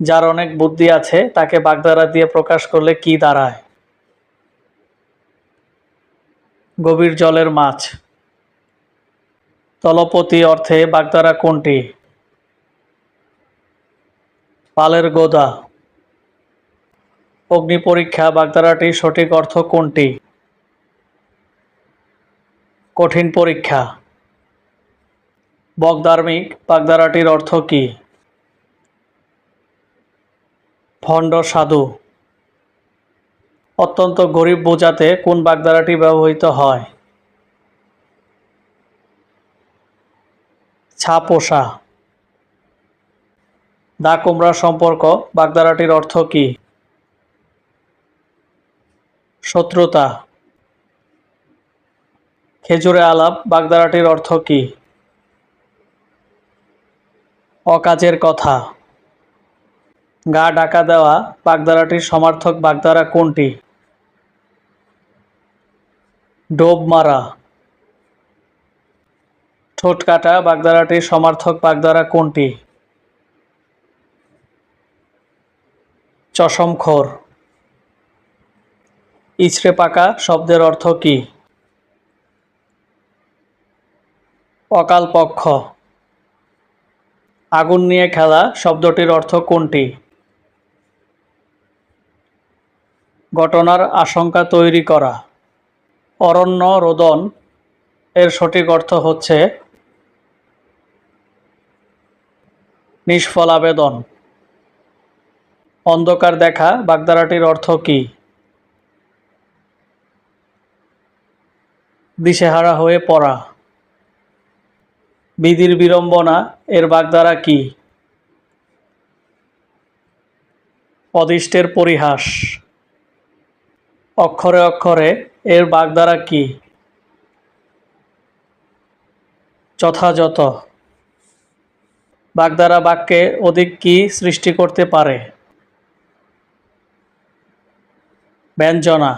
যার অনেক বুদ্ধি আছে, তাকে বাগধারা দিয়ে প্রকাশ করলে কি দাঁড়ায়? গভীর জলের মাছ। তলপতি অর্থে বাগধারা কোনটি? পালের গোদা। অগ্নি পরীক্ষা বাগধারাটির সঠিক অর্থ কোনটি? কঠিন পরীক্ষা। বগধার্মিক বাগধারাটির অর্থ কী? ভণ্ড সাধু। অত্যন্ত গরিব বোঝাতে কোন বাগধারাটি ব্যবহৃত হয়? ছাপোষা। দা কুমড়া সম্পর্ক, বাগধারাটির অর্থ কী? শত্রুতা। খেজুরে আলাপ, বাগধারাটির অর্থ কী? অকাজের কথা। গা ডাকা দেওয়া বাগধারাটির সমার্থক বাগধারা কোনটি? ডোব মারা ঠোঁট কাটা বাগধারাটির সমার্থক বাগধারা কোনটি? চশমখোর। ইচড়ে পাকা শব্দের অর্থ কী? অকাল পক্ষ আগুন নিয়ে খেলা শব্দটির অর্থ কোনটি? ঘটনার আশঙ্কা তৈরি করা। অরণ্য রোদন, এর সঠিক অর্থ হচ্ছে নিষ্ফল আবেদন। অন্ধকার দেখা বাগধারাটির অর্থ কী? দিশেহারা হয়ে পড়া। বিধির বিড়ম্বনা, এর বাগদারা কি? অদিষ্টের পরিহাস। অক্ষরে অক্ষরে এর বাগধারা কি? যথাযথ। বাগধারা বাক্যে অধিক কি সৃষ্টি করতে পারে? ব্যঞ্জনা।